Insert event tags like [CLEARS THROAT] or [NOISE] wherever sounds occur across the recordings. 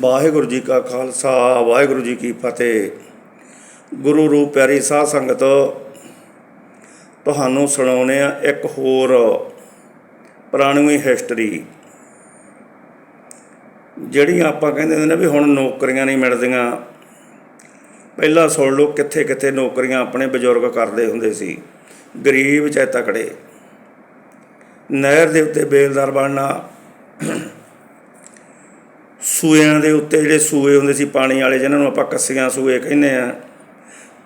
ਵਾਹਿਗੁਰੂ ਜੀ ਕਾ ਖਾਲਸਾ, ਵਾਹਿਗੁਰੂ ਜੀ ਕੀ ਫਤਿਹ। ਗੁਰੂ ਰੂਪ ਪਿਆਰੀ ਸਾਧ ਸੰਗਤ, ਤੁਹਾਨੂੰ ਸੁਣਾਉਨੇ ਆ ਇੱਕ ਹੋਰ ਪੁਰਾਣੀ ਹਿਸਟਰੀ ਜਿਹੜੀਆਂ ਆਪਾਂ ਕਹਿੰਦੇ ਹੁੰਦੇ ਨੇ ਵੀ ਹੁਣ ਨੌਕਰੀਆਂ ਨਹੀਂ ਮਿਲਦੀਆਂ। ਪਹਿਲਾਂ ਸੁਣ ਲਓ ਕਿੱਥੇ ਕਿੱਥੇ ਨੌਕਰੀਆਂ ਆਪਣੇ ਬਜ਼ੁਰਗ ਕਰਦੇ ਹੁੰਦੇ ਸੀ। ਗਰੀਬ ਚਾਹੇ ਤਕੜੇ। ਨਹਿਰ ਦੇ ਉੱਤੇ ਬੇਲਦਾਰ ਬਣਨਾ ਸੂਇਆਂ ਦੇ ਉੱਤੇ ਜਿਹੜੇ ਸੂਏ ਹੁੰਦੇ ਸੀ ਪਾਣੀ ਵਾਲੇ, ਜਿਨ੍ਹਾਂ ਨੂੰ ਆਪਾਂ ਕੱਸੀਆਂ ਸੂਏ ਕਹਿੰਦੇ ਆ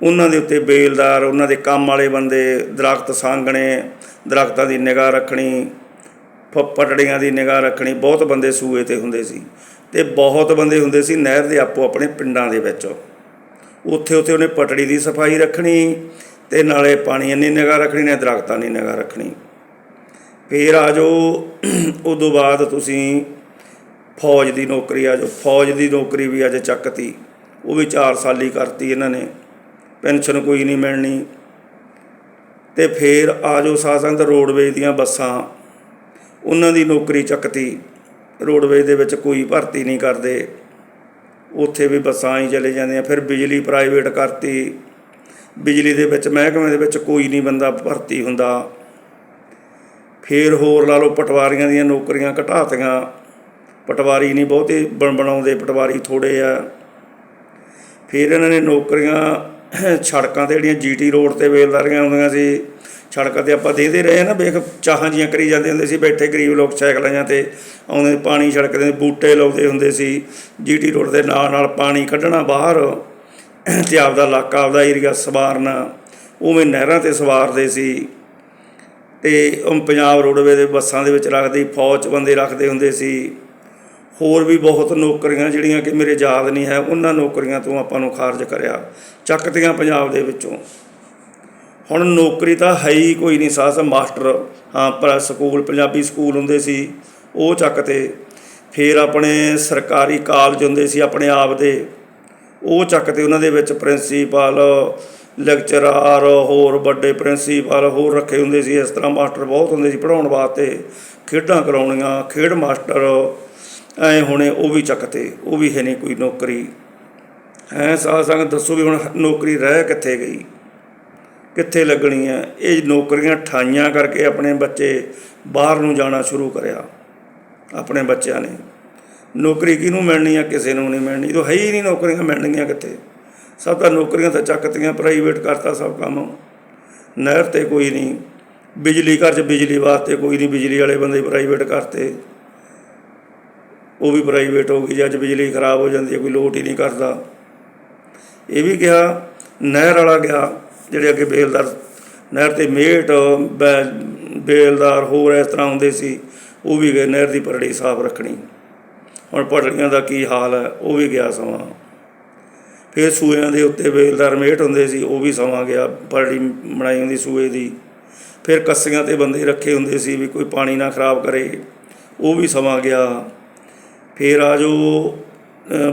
ਉਹਨਾਂ ਦੇ ਉੱਤੇ ਬੇਲਦਾਰ, ਉਹਨਾਂ ਦੇ ਕੰਮ ਵਾਲੇ ਬੰਦੇ, ਦਰਖਤ ਸਾਂਗਣੇ ਦਰਖਤਾਂ ਦੀ ਨਿਗਾਹ ਰੱਖਣੀ ਪ- ਪਟੜੀਆਂ ਦੀ ਨਿਗਾਹ ਰੱਖਣੀ, ਬਹੁਤ ਬੰਦੇ ਸੂਏ ਤੇ ਹੁੰਦੇ ਸੀ। ਤੇ ਬਹੁਤ ਬੰਦੇ ਹੁੰਦੇ ਸੀ ਨਹਿਰ ਦੇ ਆਪੋ ਆਪਣੇ ਪਿੰਡਾਂ ਦੇ ਵਿੱਚ। ਉੱਥੇ ਉੱਥੇ ਉਹਨੇ ਪਟੜੀ ਦੀ ਸਫ਼ਾਈ ਰੱਖਣੀ ਤੇ ਨਾਲੇ ਪਾਣੀ ਦੀ ਨਿਗਾਹ ਰੱਖਣੀ, ਨੇ ਦਰਖਤਾਂ ਦੀ ਨਿਗਾਹ ਰੱਖਣੀ। ਫੇਰ ਆ ਜੋ ਉਦੋਂ ਬਾਅਦ ਤੁਸੀਂ ਫੌਜ ਦੀ ਨੌਕਰੀ ਆ ਜੋ, ਫੌਜ ਦੀ ਨੌਕਰੀ ਵੀ ਅੱਜ ਚੱਕਤੀ। ਉਹ ਵੀ 4 ਸਾਲੀ ਕਰਤੀ ਇਹਨਾਂ ਨੇ। ਪੈਨਸ਼ਨ ਕੋਈ ਨਹੀਂ ਮਿਲਣੀ। ਤੇ ਫੇਰ ਆ ਜੋ ਸਾਸੰਗ ਰੋਡਵੇਜ ਦੀਆਂ ਬੱਸਾਂ, ਉਹਨਾਂ ਦੀ ਨੌਕਰੀ ਚੱਕਤੀ। ਰੋਡਵੇਜ ਦੇ ਵਿੱਚ ਕੋਈ ਭਰਤੀ ਨਹੀਂ ਕਰਦੇ। ਉੱਥੇ ਵੀ ਬੱਸਾਂ ਹੀ ਚਲੇ ਜਾਂਦੀਆਂ। ਫਿਰ ਬਿਜਲੀ ਪ੍ਰਾਈਵੇਟ ਕਰਤੀ। ਬਿਜਲੀ ਦੇ ਵਿੱਚ, ਮਹਿਕਮੇ ਦੇ ਵਿੱਚ ਕੋਈ ਨਹੀਂ ਬੰਦਾ ਭਰਤੀ ਹੁੰਦਾ। ਫਿਰ ਹੋਰ ਲਾ ਲਓ ਪਟਵਾਰੀਆਂ ਦੀਆਂ ਨੌਕਰੀਆਂ ਘਟਾਤੀਆਂ। ਪਟਵਾਰੀ ਨਹੀਂ, ਬਹੁਤੇ ਬਣ, ਬਣਾਉਂਦੇ ਪਟਵਾਰੀ ਥੋੜੇ ਆ। ਫਿਰ ਇਹਨਾਂ ਨੇ ਨੌਕਰੀਆਂ [CLEARS THROAT] ਸੜਕਾਂ ਤੇ ਜਿਹੜੀਆਂ ਜੀਟੀ ਰੋਡ ਤੇ ਵੇਲਦਾਰੀਆਂ ਹੁੰਦੀਆਂ ਸੀ, ਸੜਕਾਂ ਤੇ ਆਪਾਂ ਦੇਦੇ ਰਹੇ ਆ ਨਾ ਵੇਖ ਚਾਹਾਂ ਜੀਆਂ ਕਰੀ ਜਾਂਦੇ ਹੁੰਦੇ ਸੀ, ਬੈਠੇ ਗਰੀਬ ਲੋਕ ਸਾਈਕਲਾਂ ਜਾਂ ਤੇ ਆਉਂਦੇ ਪਾਣੀ ਸੜਕ ਦੇ ਬੂਟੇ ਲਾਉਂਦੇ ਹੁੰਦੇ ਸੀ ਜੀਟੀ ਰੋਡ ਦੇ ਨਾਲ ਨਾਲ ਪਾਣੀ ਕੱਢਣਾ ਬਾਹਰ [CLEARS THROAT] ਤੇ ਆਪਦਾ ਇਲਾਕਾ, ਆਪਦਾ ਏਰੀਆ ਸਵਾਰਨਾ, ਉਵੇਂ ਨਹਿਰਾਂ ਤੇ ਸਵਾਰਦੇ ਸੀ। ਤੇ ਪੰਜਾਬ ਰੋਡਵੇ ਦੇ ਬੱਸਾਂ ਦੇ ਵਿੱਚ ਰੱਖਦੇ ਫੌਜ ਬੰਦੇ ਰੱਖਦੇ ਹੁੰਦੇ ਸੀ। ਹੋਰ ਵੀ ਬਹੁਤ ਨੌਕਰੀਆਂ ਜਿਹੜੀਆਂ ਕਿ ਮੇਰੇ ਯਾਦ ਨਹੀਂ ਹੈ, ਉਹਨਾਂ ਨੌਕਰੀਆਂ ਤੋਂ ਆਪਾਂ ਨੂੰ ਖਾਰਜ ਕਰਿਆ, ਚੱਕਤੀਆਂ ਪੰਜਾਬ ਦੇ ਵਿੱਚੋਂ। ਹੁਣ ਨੌਕਰੀ ਤਾਂ ਹੈ ਹੀ ਕੋਈ ਨਹੀਂ ਸਾਸ ਮਾਸਟਰ, ਹਾਂ ਪਰ ਸਕੂਲ, ਪੰਜਾਬੀ ਸਕੂਲ ਹੁੰਦੇ ਸੀ, ਉਹ ਚੱਕਤੇ। ਫਿਰ ਆਪਣੇ ਸਰਕਾਰੀ ਕਾਲਜ ਹੁੰਦੇ ਸੀ, ਆਪਣੇ ਆਪ ਦੇ, ਉਹ ਚੱਕ ਤੇ ਉਹਨਾਂ ਦੇ ਵਿੱਚ ਪ੍ਰਿੰਸੀਪਲ, ਲੈਕਚਰਾਰ, ਹੋਰ ਵੱਡੇ ਪ੍ਰਿੰਸੀਪਲ, ਹੋਰ ਰੱਖੇ ਹੁੰਦੇ ਸੀ, ਇਸ ਤਰ੍ਹਾਂ ਮਾਸਟਰ ਬਹੁਤ ਹੁੰਦੇ ਸੀ ਪੜਾਉਣ ਵਾਸਤੇ ਖੇਡਾਂ ਕਰਾਉਣੀਆਂ, ਖੇਡ ਮਾਸਟਰ ਐ ਹੁਣੇ ਉਹ ਵੀ ਚੱਕਤੇ ਉਹ ਵੀ ਹੈ ਨਹੀਂ ਕੋਈ ਨੌਕਰੀ। ਐ ਸਾਧ ਸੰਗਤ ਦੱਸੋ ਵੀ ਹੁਣ ਨੌਕਰੀ ਰਹਿ ਕਿੱਥੇ ਗਈ? ਕਿੱਥੇ ਲੱਗਣੀ ਹੈ ਇਹ ਨੌਕਰੀਆਂ ਠਾਈਆਂ ਕਰਕੇ ਆਪਣੇ ਬੱਚੇ ਬਾਹਰ ਨੂੰ ਜਾਣਾ ਸ਼ੁਰੂ ਕਰਿਆ, ਆਪਣੇ ਬੱਚਿਆਂ ਨੇ। ਨੌਕਰੀ ਕਿਹਨੂੰ ਮਿਲਣੀ ਆ ਕਿਸੇ ਨੂੰ ਨਹੀਂ ਮਿਲਣੀ। ਜਦੋਂ ਹੈ ਹੀ ਨਹੀਂ ਨੌਕਰੀਆਂ ਮਿਲਣਗੀਆਂ ਕਿੱਥੇ? ਸਭ ਤਾਂ ਨੌਕਰੀਆਂ ਤਾਂ ਚੱਕਤੀਆਂ ਪ੍ਰਾਈਵੇਟ ਕਰਤਾ ਸਭ ਕੰਮ। ਨਹਿਰ ਤੇ ਕੋਈ ਨਹੀਂ। ਬਿਜਲੀ ਘਰ 'ਚ ਬਿਜਲੀ ਵਾਸਤੇ ਕੋਈ ਨਹੀਂ। ਬਿਜਲੀ ਵਾਲੇ ਬੰਦੇ ਪ੍ਰਾਈਵੇਟ ਕਰਤੇ। ਉਹ ਵੀ ਪ੍ਰਾਈਵੇਟ ਹੋ ਗਈ ਜੇ ਅੱਜ ਬਿਜਲੀ ਖਰਾਬ ਹੋ ਜਾਂਦੀ ਹੈ, ਕੋਈ ਲੋਟ ਹੀ ਨਹੀਂ ਕਰਦਾ। ਇਹ ਵੀ ਗਿਆ ਨਹਿਰ ਵਾਲਾ ਗਿਆ ਜਿਹੜੇ ਅੱਗੇ ਬੇਲਦਾਰ, ਨਹਿਰ ਤੇ ਮੇਟ, ਬੈ- ਬੇਲਦਾਰ ਹੋਰ ਇਸ ਤਰ੍ਹਾਂ ਹੁੰਦੇ ਸੀ, ਉਹ ਵੀ ਗਏ, ਨਹਿਰ ਦੀ ਪਰੜੀ ਸਾਫ਼ ਰੱਖਣੀ। ਹੁਣ ਪਟੜੀਆਂ ਦਾ ਕੀ ਹਾਲ ਹੈ, ਉਹ ਵੀ ਗਿਆ ਸਮਾਂ। ਫਿਰ ਸੂਇਆਂ ਦੇ ਉੱਤੇ ਬੇਲਦਾਰ ਮੇਟ ਹੁੰਦੇ ਸੀ, ਉਹ ਵੀ ਸਮਾਂ ਗਿਆ, ਪਰੜੀ ਬਣਾਈ ਹੁੰਦੀ ਸੂਏ ਦੀ। ਫਿਰ ਕੱਸੀਆਂ ਤੇ ਬੰਦੇ ਰੱਖੇ ਹੁੰਦੇ ਸੀ ਵੀ ਕੋਈ ਪਾਣੀ ਨਾ ਖਰਾਬ ਕਰੇ, ਉਹ ਵੀ ਸਮਾਂ ਗਿਆ। ਫਿਰ ਆ ਜੋ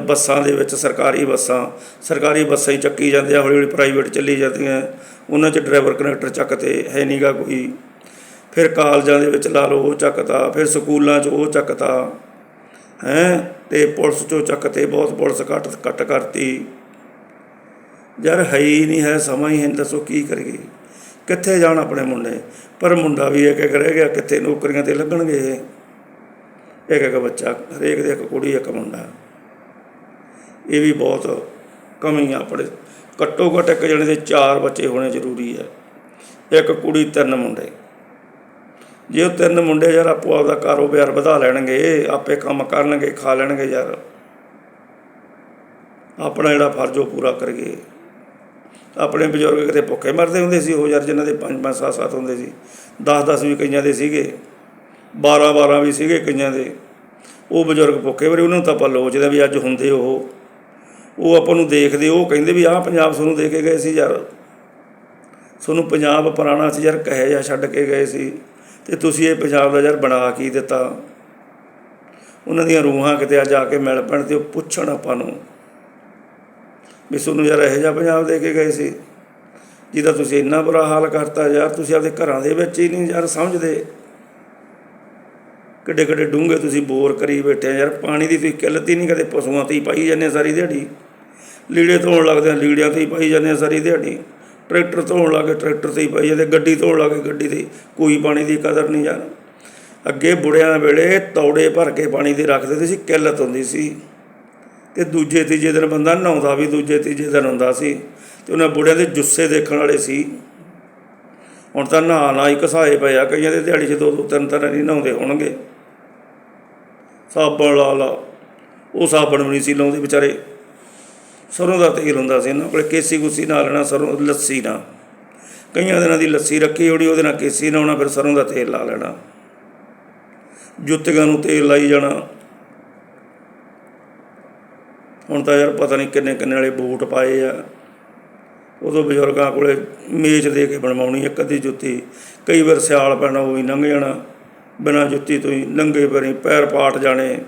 ਬੱਸਾਂ ਦੇ ਵਿੱਚ ਸਰਕਾਰੀ ਬੱਸਾਂ ਸਰਕਾਰੀ ਬੱਸਾਂ ਹੀ ਚੱਕੀ ਜਾਂਦੇ ਆ ਹੌਲੀ ਹੌਲੀ ਪ੍ਰਾਈਵੇਟ ਚੱਲੀ ਜਾਂਦੀਆਂ, ਉਹਨਾਂ 'ਚ ਡਰਾਈਵਰ ਕਨੈਕਟਰ ਚੱਕਤੇ ਹੈ ਨਹੀਂਗਾ ਕੋਈ। ਫਿਰ ਕਾਲਜਾਂ ਦੇ ਵਿੱਚ ਲਾ ਲਓ ਉਹ ਚੱਕਤਾ, ਫਿਰ ਸਕੂਲਾਂ 'ਚ ਉਹ ਚੱਕਤਾ, ਹੈ, ਤੇ ਪੁਲਿਸ 'ਚੋਂ ਚੱਕਤੇ ਬਹੁਤ ਪੁਲਿਸ ਕੱਟ ਕੱਟ ਕਰਤੀ। ਯਾਰ ਹੈ ਹੀ ਨਹੀਂ ਹੈ ਸਮਾਂ ਹੀ ਹੈ ਦੱਸੋ ਕੀ ਕਰੀਏ। ਕਿੱਥੇ ਜਾਣ ਆਪਣੇ ਮੁੰਡੇ? ਪਰ ਮੁੰਡਾ ਵੀ ਇੱਕ ਇੱਕ ਰਹਿ ਗਿਆ, ਕਿੱਥੇ ਨੌਕਰੀਆਂ ਤੇ ਲੱਗਣਗੇ ਇੱਕ ਇੱਕ ਬੱਚਾ, ਹਰੇਕ ਦੇ ਇੱਕ ਕੁੜੀ, ਇੱਕ ਮੁੰਡਾ। ਇਹ ਵੀ ਬਹੁਤ ਕਮੀ ਆ ਆਪਣੇ, ਘੱਟੋ ਘੱਟ ਇੱਕ ਜਣੇ ਦੇ ਚਾਰ ਬੱਚੇ ਹੋਣੇ ਜ਼ਰੂਰੀ ਹੈ ਇੱਕ ਕੁੜੀ, ਤਿੰਨ ਮੁੰਡੇ। ਜੇ ਉਹ ਤਿੰਨ ਮੁੰਡੇ ਯਾਰ, ਆਪੋ ਆਪਦਾ ਕਾਰੋਬਾਰ ਵਧਾ ਲੈਣਗੇ, ਆਪੇ ਕੰਮ ਕਰਨਗੇ, ਖਾ ਲੈਣਗੇ ਯਾਰ। ਆਪਣਾ ਜਿਹੜਾ ਫਰਜ਼ ਉਹ ਪੂਰਾ ਕਰੀਏ। ਆਪਣੇ ਬਜ਼ੁਰਗ ਕਿਤੇ ਭੁੱਖੇ ਮਰਦੇ ਹੁੰਦੇ ਸੀ, ਉਹ ਯਾਰ ਜਿਨ੍ਹਾਂ ਦੇ ਪੰਜ ਪੰਜ, ਸੱਤ ਸੱਤ ਹੁੰਦੇ ਸੀ 10 10 ਵੀ ਕਈਆਂ ਦੇ ਸੀਗੇ। 12 12 ਵੀ ਸੀਗੇ ਕਈਆਂ ਦੇ। ਉਹ ਬਜ਼ੁਰਗ ਭੁੱਖੇ ਵਰੇ ਉਹਨਾਂ ਨੂੰ ਤਾਂ ਆਪਾਂ ਲੋਚਦੇ ਵੀ ਅੱਜ ਹੁੰਦੇ ਉਹ। ਉਹ ਆਪਾਂ ਨੂੰ ਦੇਖਦੇ, ਉਹ ਕਹਿੰਦੇ ਵੀ ਆਹ ਪੰਜਾਬ ਸਾਨੂੰ ਦੇ ਕੇ ਗਏ ਸੀ ਯਾਰ। ਤੁਹਾਨੂੰ ਪੰਜਾਬ ਪੁਰਾਣਾ ਸੀ ਯਾਰ, ਕਹੇ ਜਾਂ ਛੱਡ ਕੇ ਗਏ ਸੀ। ਤੇ ਤੁਸੀਂ ਇਹ ਪੰਜਾਬ ਦਾ ਯਾਰ ਬਣਾ ਕੀ ਦਿੱਤਾ? ਉਹਨਾਂ ਦੀਆਂ ਰੂਹਾਂ ਕਿਤੇ ਅੱਜ ਆ ਕੇ ਮਿਲ ਪੈਣ ਤੇ ਉਹ ਪੁੱਛਣ ਆਪਾਂ ਨੂੰ ਵੀ ਤੁਹਾਨੂੰ ਯਾਰ ਇਹੋ ਜਿਹਾ ਪੰਜਾਬ ਦੇ ਕੇ ਗਏ ਸੀ। ਜਿਹਦਾ ਤੁਸੀਂ ਇੰਨਾ ਬੁਰਾ ਹਾਲ ਕਰਤਾ ਯਾਰ, ਤੁਸੀਂ ਆਪਦੇ ਘਰਾਂ ਦੇ ਵਿੱਚ ਹੀ ਨਹੀਂ ਯਾਰ ਸਮਝਦੇ। ਕਿੱਡੇ ਕਿੱਡੇ ਡੂੰਘੇ ਤੁਸੀਂ ਬੋਰ ਕਰੀ ਬੈਠੇ ਯਾਰ, ਪਾਣੀ ਦੀ ਤੁਸੀਂ ਕਿੱਲਤ ਹੀ ਨਹੀਂ ਕਦੇ ਪਸ਼ੂਆਂ ਤੇ ਹੀ ਪਾਈ ਜਾਂਦੇ ਆ ਸਾਰੀ ਦਿਹਾੜੀ। ਲੀੜੇ ਧੋਣ ਲੱਗਦੇ ਆ, ਲੀੜਿਆਂ ਤੇ ਹੀ ਪਾਈ ਜਾਂਦੇ ਆ ਸਾਰੀ ਦਿਹਾੜੀ। ਟਰੈਕਟਰ ਧੋਣ ਲੱਗੇ, ਟਰੈਕਟਰ ਤੇ ਹੀ ਪਾਈ ਜਾਂਦੇ ਗੱਡੀ ਧੋਣ ਲੱਗੇ, ਗੱਡੀ ਤੇ ਕੋਈ ਪਾਣੀ ਦੀ ਕਦਰ ਨਹੀਂ ਯਾਰ। ਅੱਗੇ ਬੁੜਿਆਂ ਵੇਲੇ ਤੌੜੇ ਭਰ ਕੇ ਪਾਣੀ ਦੇ ਰੱਖਦੇ ਹੁੰਦੇ ਸੀ ਕਿੱਲਤ ਹੁੰਦੀ ਸੀ। ਤੇ ਦੂਜੇ ਤੀਜੇ ਦਿਨ ਬੰਦਾ ਨਹਾਉਂਦਾ ਵੀ, ਦੂਜੇ ਤੀਜੇ ਦਿਨ ਹੁੰਦਾ ਸੀ। ਤੇ ਉਹਨਾਂ ਬੁੜਿਆਂ ਦੇ ਜੁੱਸੇ ਦੇਖਣ ਵਾਲੇ ਸੀ। ਹੁਣ ਤਾਂ ਨਹਾ ਨਾ ਹੀ ਘਸਾਏ ਪਏ ਆ ਕਈਆਂ ਦੇ ਦਿਹਾੜੀ 'ਚ ਦੋ ਦੋ ਤਿੰਨ ਤਿੰਨ ਨਹੀਂ ਨਹਾਉਂਦੇ ਹੋਣਗੇ। ਸਾਬਣ ਲਾ ਲਾ। ਉਹ ਸਾਬਣ ਵੀ ਨਹੀਂ ਸੀ ਲਾਉਂਦੇ ਵਿਚਾਰੇ। ਸਰੋਂ ਦਾ ਤੇਲ ਹੁੰਦਾ ਸੀ ਇਹਨਾਂ ਕੋਲ, ਕੇਸੀ ਗੁੱਸੀ ਨਾਲ ਲੈਣਾ ਸਰੋਂ, ਲੱਸੀ ਨਾਲ। ਕਈਆਂ ਦਿਨਾਂ ਦੀ ਲੱਸੀ ਰੱਖੀ ਹੋਣੀ, ਉਹਦੇ ਨਾਲ ਕੇਸੀ ਲਾਉਣਾ ਫਿਰ ਸਰੋਂ ਦਾ ਤੇਲ ਲਾ ਲੈਣਾ। ਜੁੱਤੀਆਂ ਨੂੰ ਤੇਲ ਲਾਈ ਜਾਣਾ। ਹੁਣ ਤਾਂ ਯਾਰ ਪਤਾ ਨਹੀਂ ਕਿੰਨੇ ਕਿੰਨੇ ਵਾਲੇ ਬੂਟ ਪਾਏ ਆ। ਉਦੋਂ ਬਜ਼ੁਰਗਾਂ ਕੋਲੇ ਮੇਚ ਦੇ ਕੇ ਬਣਵਾਉਣੀ, ਇੱਕ ਅੱਧੀ ਜੁੱਤੀ। ਕਈ ਵਾਰ ਸਿਆਲ ਪੈਣਾ, ਉਹ ਵੀ ਲੰਘ ਜਾਣਾ। ਬਿਨਾਂ ਜੁੱਤੀ ਤੋਂ ਹੀ ਨੰਗੇ ਪੈਰੀ ਪੈਰ ਪਾਟ ਜਾਣੇ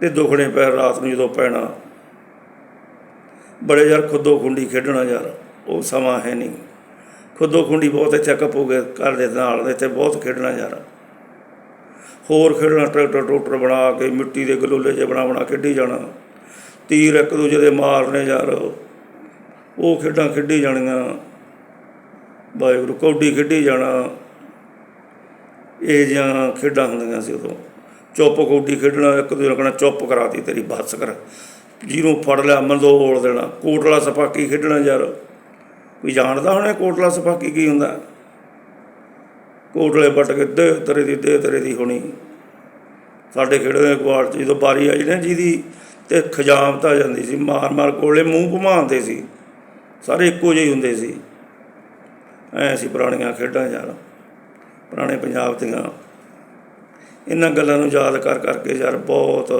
ਤੇ ਦੁਖਣੇ ਪੈਰ ਰਾਤ ਨੂੰ ਜਦੋਂ ਪੈਣਾ। ਬੜੇ ਯਾਰ ਖੁੱਦੋ ਖੁੰਡੀ ਖੇਡਣਾ ਯਾਰ, ਉਹ ਸਮਾਂ ਹੈ ਨਹੀਂ। ਖੁੱਦੋ ਖੁੰਡੀ ਬਹੁਤ ਇੱਥੇ ਕੱਪ ਹੋ ਗਏ ਘਰ ਦੇ ਨਾਲ, ਇੱਥੇ ਬਹੁਤ ਖੇਡਣਾ ਯਾਰ। ਹੋਰ ਖੇਡਣਾ, ਟਰੈਕਟਰ ਟਰੂਕਟਰ ਬਣਾ ਕੇ, ਮਿੱਟੀ ਦੇ ਗਲੋਲੇ ਜਿਹੇ ਬਣਾ ਬਣਾ ਖੇਡੀ ਜਾਣਾ। ਤੀਰ ਇੱਕ ਦੂਜੇ ਦੇ ਮਾਰਨੇ ਯਾਰ। ਉਹ ਖੇਡਾਂ ਖੇਡੀ ਜਾਣੀਆਂ। ਵਾਹਿਗੁਰੂ ਕੌਡੀ ਖੇਡੀ ਜਾਣਾ। ਇਹ ਜਿਹੀਆਂ ਖੇਡਾਂ ਹੁੰਦੀਆਂ ਸੀ ਉਦੋਂ। ਚੁੱਪ ਕੌਡੀ ਖੇਡਣਾ, ਇੱਕ ਦੂਜੇ ਨੂੰ ਕਹਿਣਾ, ਚੁੱਪ ਕਰਾਤੀ ਤੇਰੀ ਬੱਸ ਕਰ। ਜਿਹਨੂੰ ਫੜ ਲਿਆ ਮੰਦੋ ਮੰਦੋੜ ਦੇਣਾ, ਕੋਟਲਾ ਸਫਾਕੀ ਖੇਡਣਾ ਯਾਰ। ਕੋਈ ਜਾਣਦਾ ਹੋਣਾ ਕੋਟਲਾ ਸਫਾਕੀ ਕੀ ਹੁੰਦਾ? ਕੋਟਲੇ ਵੱਟ ਕੇ ਦੇ, ਤੇਰੇ ਦੀ ਦੇ, ਤਰੇ ਦੀ ਹੋਣੀ। ਸਾਡੇ ਖੇਡਦੇ ਕੁਆੜ 'ਚ ਜਦੋਂ ਬਾਰੀ ਆਈ ਨਾ ਜਿਹਦੀ, ਤੇ ਖਜਾਮਤ ਆ ਜਾਂਦੀ ਸੀ, ਮਾਰ ਮਾਰ ਕੋਲੇ ਮੂੰਹ ਘੁਮਾਉਂਦੇ ਸੀ। ਸਾਰੇ ਇੱਕੋ ਜਿਹੇ ਹੁੰਦੇ ਸੀ। ਐ ਸੀ ਪੁਰਾਣੀਆਂ ਖੇਡਾਂ ਯਾਰ। ਪੁਰਾਣੇ ਪੰਜਾਬ ਦੀਆਂ ਇਹਨਾਂ ਗੱਲਾਂ ਨੂੰ ਯਾਦ ਕਰ ਕਰਕੇ ਯਾਰ ਬਹੁਤ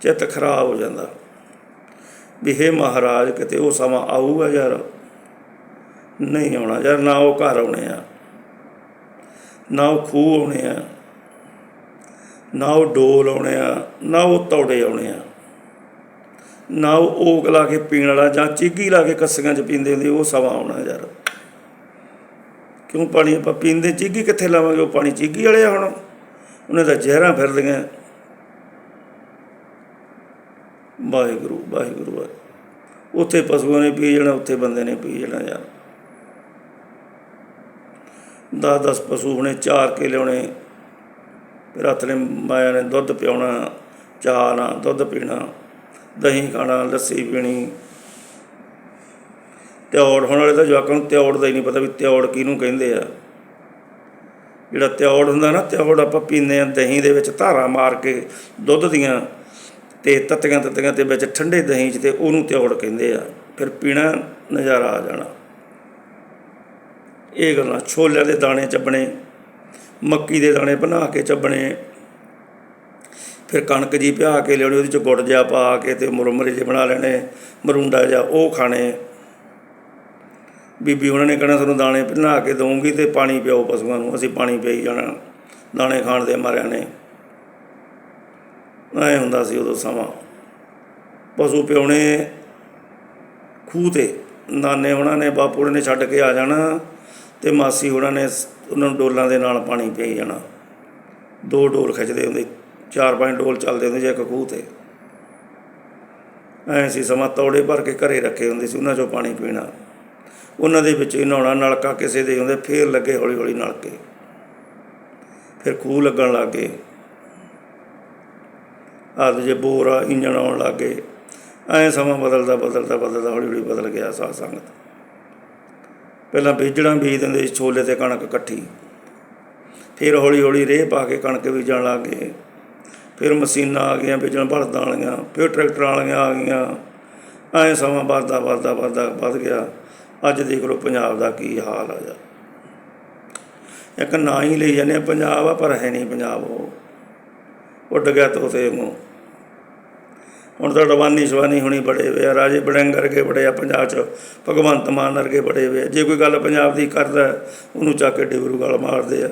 ਚਿੱਤ ਖਰਾਬ ਹੋ ਜਾਂਦਾ। ਵੀ ਹੇ ਮਹਾਰਾਜ, ਕਿਤੇ ਉਹ ਸਮਾਂ ਆਊਗਾ ਯਾਰ? ਨਹੀਂ ਆਉਣਾ ਯਾਰ, ਨਾ ਉਹ ਘਰ ਆਉਣੇ ਆ, ਨਾ ਉਹ ਖੂਹ ਆਉਣੇ ਆ, ਨਾ ਉਹ ਡੋਲ ਆਉਣੇ ਆ, ਨਾ ਉਹ ਤੌੜੇ ਆਉਣੇ ਆ, ਨਾ ਉਹ ਓਕ ਲਾ ਕੇ ਪੀਣ ਵਾਲਾ ਜਾਂ ਚੀਗੀ ਲਾ ਕੇ ਕੱਸੀਆਂ 'ਚ ਪੀਂਦੇ ਹੁੰਦੇ, ਉਹ ਸਮਾਂ ਆਉਣਾ ਯਾਰ। ਕਿਉਂ ਪਾਣੀ ਆਪਾਂ ਪੀਂਦੇ? ਚੀਗੀ ਕਿੱਥੇ ਲਾਵਾਂਗੇ? ਉਹ ਪਾਣੀ ਚੀਗੀ ਵਾਲੇ ਆ ਹੁਣ। ਉਹਨਾਂ ਦਾ ਜ਼ਹਿਰਾਂ ਫਿਰਦੀਆਂ ਵਾਹਿਗੁਰੂ ਵਾਹਿਗੁਰੂ ਉੱਥੇ ਪਸ਼ੂਆਂ ਨੇ ਪੀ ਜਾਣਾ, ਉੱਥੇ ਬੰਦੇ ਨੇ ਪੀ ਜਾਣਾ ਯਾਰ। ਦਸ ਦਸ ਪਸ਼ੂ ਹੁਣੇ ਚਾਰ ਕੇ ਲਿਆਉਣੇ। ਫਿਰ ਹੱਥ ਨੇ ਮਾਇਆ ਨੇ ਦੁੱਧ ਪਿਆਉਣਾ, ਚਾਹ ਨਾਲ ਦੁੱਧ ਪੀਣਾ, ਦਹੀਂ ਖਾਣਾ, ਲੱਸੀ ਪੀਣੀ। ਤਿਉੜ, ਹੁਣ ਵਾਲੇ ਤਾਂ ਜਵਾਕਾਂ ਨੂੰ ਤਿਉੜ ਦਾ ਹੀ ਨਹੀਂ ਪਤਾ ਵੀ ਤਿਉੜ ਕਿਹਨੂੰ ਕਹਿੰਦੇ ਆ। ਜਿਹੜਾ ਤਿਉੜ ਹੁੰਦਾ ਨਾ, ਤਿਉੜ ਆਪਾਂ ਪੀਂਦੇ ਆ ਦਹੀਂ ਦੇ ਵਿੱਚ ਧਾਰਾ ਮਾਰ ਕੇ, ਦੁੱਧ ਦੀਆਂ ਤੇ ਤੱਤੀਆਂ ਤੱਤੀਆਂ ਤੇ ਵਿੱਚ ਠੰਡੇ ਦਹੀਂ 'ਚ ਤੇ ਉਹਨੂੰ ਤਿਉੜ ਕਹਿੰਦੇ ਆ। ਫਿਰ ਪੀਣਾ ਨਜ਼ਾਰਾ ਆ ਜਾਣਾ। ਇਹ ਗੱਲਾਂ ਛੋਲਿਆਂ ਦੇ ਦਾਣੇ ਚੱਬਣੇ, ਮੱਕੀ ਦੇ ਦਾਣੇ ਬਣਾ ਕੇ ਚੱਬਣੇ, ਫਿਰ ਕਣਕ ਜੀ ਪਿਆ ਕੇ ਲਿਆਉਣੀ, ਉਹਦੇ ਚ ਗੁੜ ਜਿਹਾ ਪਾ ਕੇ ਤੇ ਮੁਰਮਰੇ ਜਿਹੇ ਬਣਾ ਲੈਣੇ, ਮਰੂੰਡਾ ਜਿਹਾ ਉਹ ਖਾਣੇ। ਬੀਬੀ ਉਹਨਾਂ ਨੇ ਕਹਿਣਾ ਤੁਹਾਨੂੰ ਦਾਣੇ ਬਣਾ ਕੇ ਦਊਂਗੀ ਤੇ ਪਾਣੀ ਪਿਓ ਪਸ਼ੂਆਂ ਨੂੰ, ਅਸੀਂ ਪਾਣੀ ਪਈ ਜਾਣਾ। ਦਾਣੇ ਖਾਣ ਦੇ ਮਾਰਿਆਂ ਨੇ। ਐ ਹੁੰਦਾ ਸੀ ਉਦੋਂ ਸਮਾਂ। ਪਸ਼ੂ ਪਿਉਣੇ ਖੂਹ ਤੇ, ਨਾਨੇ ਉਹਨਾਂ ਨੇ, ਬਾਪੂ ਨੇ ਛੱਡ ਕੇ ਆ ਜਾਣਾ ਤੇ ਮਾਸੀ ਉਹਨਾਂ ਨੇ ਉਹਨਾਂ ਨੂੰ ਡੋਲਾਂ ਦੇ ਨਾਲ ਪਾਣੀ ਪਈ ਜਾਣਾ। ਦੋ ਡੋਲ ਖਿੱਚਦੇ ਹੁੰਦੇ, ਚਾਰ ਪੰਜ ਡੋਲ ਚੱਲਦੇ ਹੁੰਦੇ ਜੇ ਇੱਕ ਖੂਹ ਤੇ। ਐ ਸੀ ਸਮਾਂ, ਤੌੜੇ ਭਰ ਕੇ ਘਰੇ ਰੱਖੇ ਹੁੰਦੇ ਸੀ, ਉਹਨਾਂ ਚੋਂ ਪਾਣੀ ਪੀਣਾ। ਉਹਨਾਂ ਦੇ ਵਿੱਚ ਹੀ ਨਹਾਉਣਾ ਨਲਕਾ ਕਿਸੇ ਦੇ ਹੁੰਦੇ, ਫੇਰ ਲੱਗੇ ਹੌਲੀ ਹੌਲੀ ਨਲਕੇ। ਫਿਰ ਖੂਹ ਲੱਗਣ ਲੱਗ ਗਏ। ਆਦ ਜੇ ਬੋਰ ਆ, ਇੰਜਣ ਆਉਣ ਲੱਗ ਗਏ। ਐ ਸਮਾਂ ਬਦਲਦਾ ਬਦਲਦਾ ਬਦਲਦਾ ਹੌਲੀ ਹੌਲੀ ਬਦਲ ਗਿਆ ਸਾਧ ਸੰਗਤ। ਪਹਿਲਾਂ ਬੀਜਣਾ ਬੀਜ ਦਿੰਦੇ ਸੀ, ਛੋਲੇ ਤੇ ਕਣਕ ਇਕੱਠੀ। ਫਿਰ ਹੌਲੀ ਹੌਲੀ ਰੇਹ ਪਾ ਕੇ ਕਣਕ ਬੀਜਣ ਲੱਗ ਗਏ। ਫਿਰ ਮਸ਼ੀਨਾਂ ਆ ਗਈਆਂ, ਬੀਜਣ ਬਲਦਾਂ ਵਾਲੀਆਂ, ਫਿਰ ਟਰੈਕਟਰਾਂ ਵਾਲੀਆਂ ਆ ਗਈਆਂ। ਐ ਸਮਾਂ ਵੱਧਦਾ ਵੱਧਦਾ ਵੱਧਦਾ, ਵੱਧ ਗਿਆ। ਅੱਜ ਦੇਖ ਲਓ ਪੰਜਾਬ ਦਾ ਕੀ ਹਾਲ ਆ ਜਾ। ਇੱਕ ਨਾਂ ਹੀ ਲਈ ਜਾਂਦੇ ਆ, ਪੰਜਾਬ ਆ, ਪਰ ਹੈ ਨਹੀਂ ਪੰਜਾਬ ਉਹ। ਉੱਡ ਗਿਆ ਤੋਤੇ ਨੂੰ ਹੁਣ ਤਾਂ ਰਵਾਨੀ ਸ਼ਵਾਨੀ ਹੁਣੀ ਬੜੇ ਵੇ ਆ, ਰਾਜੇ ਬੜਿੰਗ ਵਰਗੇ ਬੜੇ ਆ, ਪੰਜਾਬ 'ਚ ਭਗਵੰਤ ਮਾਨ ਵਰਗੇ ਬੜੇ ਵੇ ਆ। ਜੇ ਕੋਈ ਗੱਲ ਪੰਜਾਬ ਦੀ ਕਰਦਾ, ਉਹਨੂੰ ਚੱਕ ਕੇ ਡਿਬਰੂ ਗਾਲ ਮਾਰਦੇ ਆ।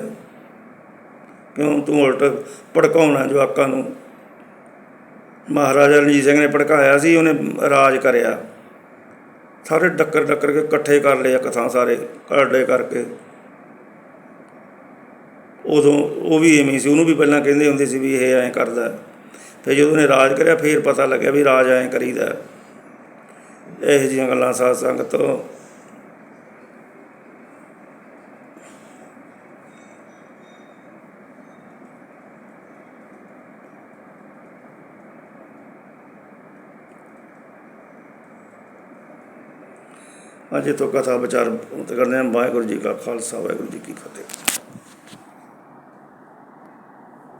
ਕਿਉਂ? ਤੂੰ ਉਲਟ ਭੜਕਾਉਣਾ ਜਵਾਕਾਂ ਨੂੰ। ਮਹਾਰਾਜਾ ਰਣਜੀਤ ਸਿੰਘ ਨੇ ਭੜਕਾਇਆ ਸੀ, ਉਹਨੇ ਰਾਜ ਕਰਿਆ। ਸਾਰੇ ਡੱਕਰ ਡੱਕਰ ਕੇ ਇਕੱਠੇ ਕਰ ਲਏ ਇੱਕ ਥਾਂ ਸਾਰੇ ਘਰੜੇ ਕਰਕੇ ਉਦੋਂ ਉਹ ਵੀ ਐਵੇਂ ਸੀ, ਉਹਨੂੰ ਵੀ ਪਹਿਲਾਂ ਕਹਿੰਦੇ ਹੁੰਦੇ ਸੀ ਵੀ ਇਹ ਐਂ ਕਰਦਾ ਫਿਰ ਜਦੋਂ ਉਹਨੇ ਰਾਜ ਕਰਿਆ, ਫਿਰ ਪਤਾ ਲੱਗਿਆ ਵੀ ਰਾਜ ਐਂ ਕਰੀਦਾ ਹੈ। ਇਹੋ ਜਿਹੀਆਂ ਗੱਲਾਂ ਸਾਧ ਸੰਗਤ ਅਜੇ ਤੋਂ ਕਥਾ ਵਿਚਾਰ ਕਰਦੇ ਹਾਂ ਵਾਹਿਗੁਰੂ ਜੀ ਕਾ ਖਾਲਸਾ ਵਾਹਿਗੁਰੂ ਜੀ ਕੀ ਫਤਿਹ।